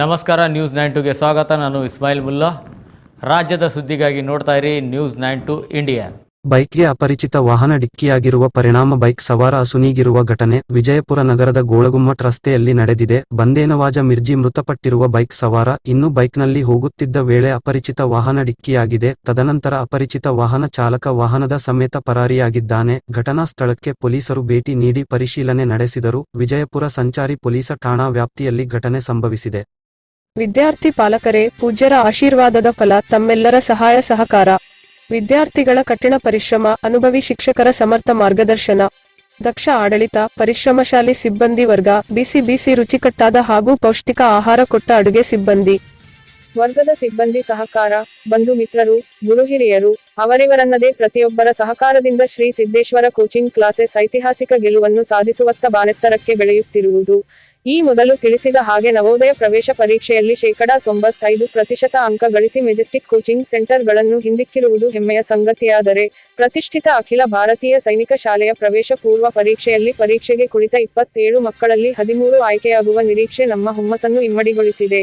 ನಮಸ್ಕಾರ news nine ಟುಗೆ ಸ್ವಾಗತ. ನಾನು ಇಸ್ಮಾಯಿಲ್ ಮುಲ್ಲಾ. ರಾಜ್ಯದ ಸುದ್ದಿಗಾಗಿ ನೋಡ್ತಾ ಇರಿ ನ್ಯೂಸ್ ನೈನ್ ಟು ಇಂಡಿಯಾ ಬೈಕ್ಗೆ ಅಪರಿಚಿತ ವಾಹನ ಡಿಕ್ಕಿಯಾಗಿರುವ ಪರಿಣಾಮ ಬೈಕ್ ಸವಾರ ಅಸುನೀಗಿರುವ ಘಟನೆ ವಿಜಯಪುರ ನಗರದ ಗೋಳಗುಮ್ಮಟ್ ರಸ್ತೆಯಲ್ಲಿ ನಡೆದಿದೆ. ಬಂದೇನವಾಜ ಮಿರ್ಜಿ ಮೃತಪಟ್ಟಿರುವ ಬೈಕ್ ಸವಾರ ಇನ್ನು ಬೈಕ್ನಲ್ಲಿ ಹೋಗುತ್ತಿದ್ದ ವೇಳೆ ಅಪರಿಚಿತ ವಾಹನ ಡಿಕ್ಕಿಯಾಗಿದೆ. ತದನಂತರ ಅಪರಿಚಿತ ವಾಹನ ಚಾಲಕ ವಾಹನದ ಸಮೇತ ಪರಾರಿಯಾಗಿದ್ದಾನೆ. ಘಟನಾ ಸ್ಥಳಕ್ಕೆ ಪೊಲೀಸರು ಭೇಟಿ ನೀಡಿ ಪರಿಶೀಲನೆ ನಡೆಸಿದರು. ವಿಜಯಪುರ ಸಂಚಾರಿ ಪೊಲೀಸ ಠಾಣಾ ವ್ಯಾಪ್ತಿಯಲ್ಲಿ ಘಟನೆ ಸಂಭವಿಸಿದೆ. ವಿದ್ಯಾರ್ಥಿ ಪಾಲಕರೇ, ಪೂಜ್ಯರ ಆಶೀರ್ವಾದದ ಫಲ ತಮ್ಮೆಲ್ಲರ ಸಹಾಯ ಸಹಕಾರ. ವಿದ್ಯಾರ್ಥಿಗಳ ಕಠಿಣ ಪರಿಶ್ರಮ, ಅನುಭವಿ ಶಿಕ್ಷಕರ ಸಮರ್ಥ ಮಾರ್ಗದರ್ಶನ. ದಕ್ಷ ಆಡಳಿತ, ಪರಿಶ್ರಮಶಾಲಿ ಸಿಬ್ಬಂದಿ ವರ್ಗ, ಬಿಸಿ ಬಿಸಿ ರುಚಿಕಟ್ಟಾದ ಹಾಗೂ ಪೌಷ್ಟಿಕ ಆಹಾರ ಕೊಟ್ಟ ಅಡುಗೆ ಸಿಬ್ಬಂದಿ. ವರ್ಗದ ಸಿಬ್ಬಂದಿ ಸಹಕಾರ, ಬಂಧು ಮಿತ್ರರು, ಗುರುಹಿರಿಯರು, ಅವರಿವರನ್ನದೇ ಪ್ರತಿಯೊಬ್ಬರ ಸಹಕಾರದಿಂದ ಶ್ರೀ ಸಿದ್ದೇಶ್ವರ ಕೋಚಿಂಗ್ ಕ್ಲಾಸೆಸ್ ಐತಿಹಾಸಿಕ ಗೆಲುವನ್ನು ಸಾಧಿಸುವತ್ತ ಬಾನೆತ್ತರಕ್ಕೆ ಬೆಳೆಯುತ್ತಿರುವುದು. ಈ ಮೊದಲು ತಿಳಿಸಿದ ಹಾಗೆ ನವೋದಯ ಪ್ರವೇಶ ಪರೀಕ್ಷೆಯಲ್ಲಿ ಶೇಕಡಾ ತೊಂಬತ್ತೈದು ಪ್ರತಿಶತ ಅಂಕ ಗಳಿಸಿ ಮೆಜೆಸ್ಟಿಕ್ ಕೋಚಿಂಗ್ ಸೆಂಟರ್ಗಳನ್ನು ಹಿಂದಿಕ್ಕಿರುವುದು ಹೆಮ್ಮೆಯ ಸಂಗತಿಯಾದರೆ, ಪ್ರತಿಷ್ಠಿತ ಅಖಿಲ ಭಾರತೀಯ ಸೈನಿಕ ಶಾಲೆಯ ಪ್ರವೇಶ ಪೂರ್ವ ಪರೀಕ್ಷೆಯಲ್ಲಿ ಪರೀಕ್ಷೆಗೆ ಕುಳಿತ ಇಪ್ಪತ್ತೇಳು ಮಕ್ಕಳಲ್ಲಿ ಹದಿಮೂರು ಆಯ್ಕೆಯಾಗುವ ನಿರೀಕ್ಷೆ ನಮ್ಮ ಹುಮ್ಮಸ್ಸನ್ನು ಇಮ್ಮಡಿಗೊಳಿಸಿದೆ.